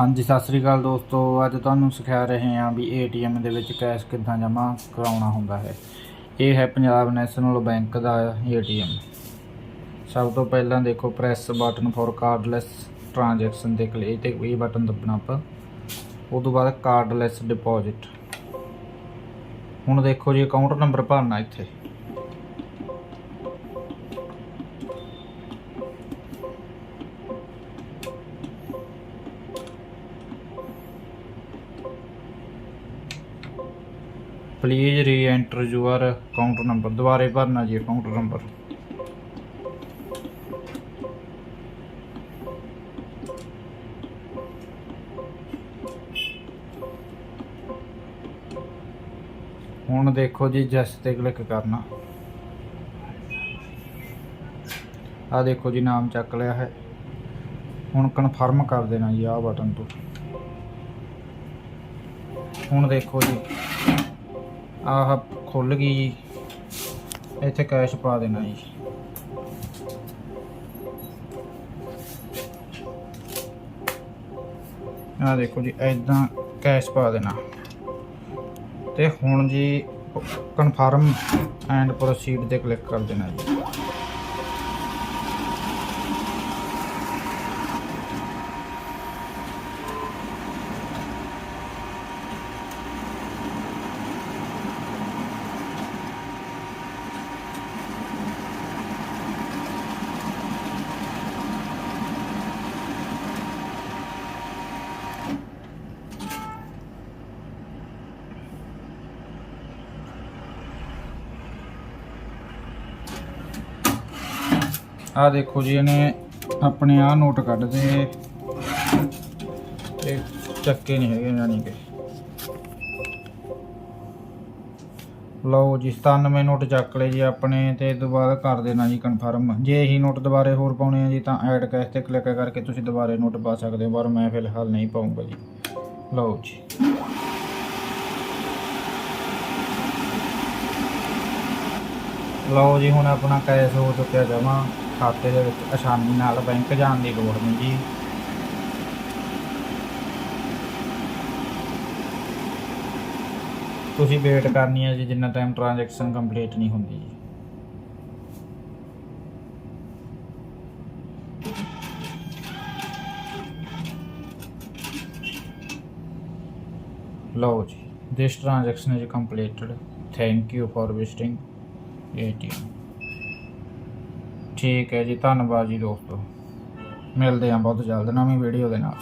ਹਾਂਜੀ, ਸਤਿ ਸ੍ਰੀ ਅਕਾਲ ਦੋਸਤੋ। ਅੱਜ ਤੁਹਾਨੂੰ ਸਿਖਾ ਰਹੇ ਹਾਂ ਵੀ ਏਟੀਐਮ ਦੇ ਵਿੱਚ ਕੈਸ਼ ਕਿੱਦਾਂ ਜਮ੍ਹਾਂ ਕਰਾਉਣਾ ਹੁੰਦਾ ਹੈ। ਇਹ ਹੈ ਪੰਜਾਬ ਨੈਸ਼ਨਲ ਬੈਂਕ ਦਾ ਏਟੀਐਮ। ਸਭ ਤੋਂ ਪਹਿਲਾਂ ਦੇਖੋ, press button for cardless transaction ਤੇ ਕਲਿੱਕ ਤੇ ਇਹ ਬਟਨ ਦੱਬਣਾ ਆਪਾਂ। ਉਸ ਤੋਂ ਬਾਅਦ ਕਾਰਡਲੈਸ ਡਿਪੋਜ਼ਿਟ। ਹੁਣ ਦੇਖੋ ਜੀ, ਅਕਾਊਂਟ ਨੰਬਰ ਭਰਨਾ ਇੱਥੇ। ਪਲੀਜ਼ ਰੀ ਐਂਟਰ ਯੂਅਰ ਅਕਾਊਂਟ ਨੰਬਰ ਦੁਬਾਰੇ ਭਰਨਾ ਜੀ ਅਕਾਊਂਟ ਨੰਬਰ ਹੁਣ ਦੇਖੋ ਜੀ ਜੈਸ ਤੇ ਕਲਿੱਕ ਕਰਨਾ। ਆ ਦੇਖੋ ਜੀ ਨਾਮ ਚੱਕ ਲਿਆ ਹੈ। ਹੁਣ ਕਨਫਰਮ ਕਰ ਦੇਣਾ ਜੀ ਆਹ ਬਟਨ ਤੋਂ। ਹੁਣ ਦੇਖੋ ਜੀ। ਆਹ ਖੁੱਲ ਗਈ। ਜੀ ਇੱਥੇ ਕੈਸ਼ ਪਾ ਦੇਣਾ ਜੀ। ਆਹ ਦੇਖੋ ਜੀ ਐਦਾਂ ਕੈਸ਼ ਪਾ ਦੇਣਾ। ਤੇ ਹੁਣ ਜੀ ਕਨਫਰਮ ਐਂਡ ਪ੍ਰੋਸੀਡ ਤੇ ਕਲਿੱਕ ਕਰ ਦੇਣਾ ਜੀ। ਆਹ ਦੇਖੋ ਜੀ, ਇਹਨੇ ਆਪਣੇ ਆਹ ਨੋਟ ਕੱਢਦੇ ਤੇ ਚੱਕੇ ਨਹੀਂ ਹੈਗੇ ਜਾਨੀ ਕਿ। ਲਓ ਜੀ 97 ਨੋਟ ਚੱਕ ਲਏ ਜੀ ਆਪਣੇ ਤੇ ਬਾਅਦ ਕਰ ਦੇਣਾ ਜੀ ਕਨਫਰਮ ਜੇ ਇਹੀ ਨੋਟ ਦੁਬਾਰੇ ਹੋਰ ਪਾਉਣੇ ਆ ਜੀ, ਤਾਂ ਐਡ ਕੈਸ਼ ਤੇ ਕਲਿੱਕ ਕਰਕੇ ਤੁਸੀਂ ਦੁਬਾਰੇ ਨੋਟ ਪਾ ਸਕਦੇ ਹੋ, ਪਰ ਮੈਂ ਫਿਲਹਾਲ ਨਹੀਂ ਪਾਉਂਗਾ ਜੀ। ਲਓ ਜੀ। ਲਓ ਜੀ, ਹੁਣ ਆਪਣਾ ਕੈਸ਼ ਹੋ ਚੁੱਕਿਆ ਜਮਾ। ਖਾਤੇ ਦੇ ਵਿੱਚ ਆਸਾਨੀ ਨਾਲ ਬੈਂਕ ਜਾਣ ਦੀ ਲੋੜ ਨਹੀਂ ਜੀ। ਤੁਸੀਂ ਵੇਟ ਕਰਨੀ ਹੈ ਜੀ, ਜਿੰਨਾ ਟਾਈਮ ਟ੍ਰਾਂਜੈਕਸ਼ਨ ਕੰਪਲੀਟ ਨਹੀਂ ਹੁੰਦੀ ਜੀ। ਲਓ ਜੀ, this transaction is completed. Thank you for visiting ATM ਠੀਕ ਹੈ ਜੀ ਧੰਨਵਾਦ ਜੀ ਦੋਸਤੋ। ਮਿਲਦੇ ਹਾਂ ਬਹੁਤ ਜਲਦ ਨਵੀਂ ਵੀਡੀਓ ਦੇ ਨਾਲ।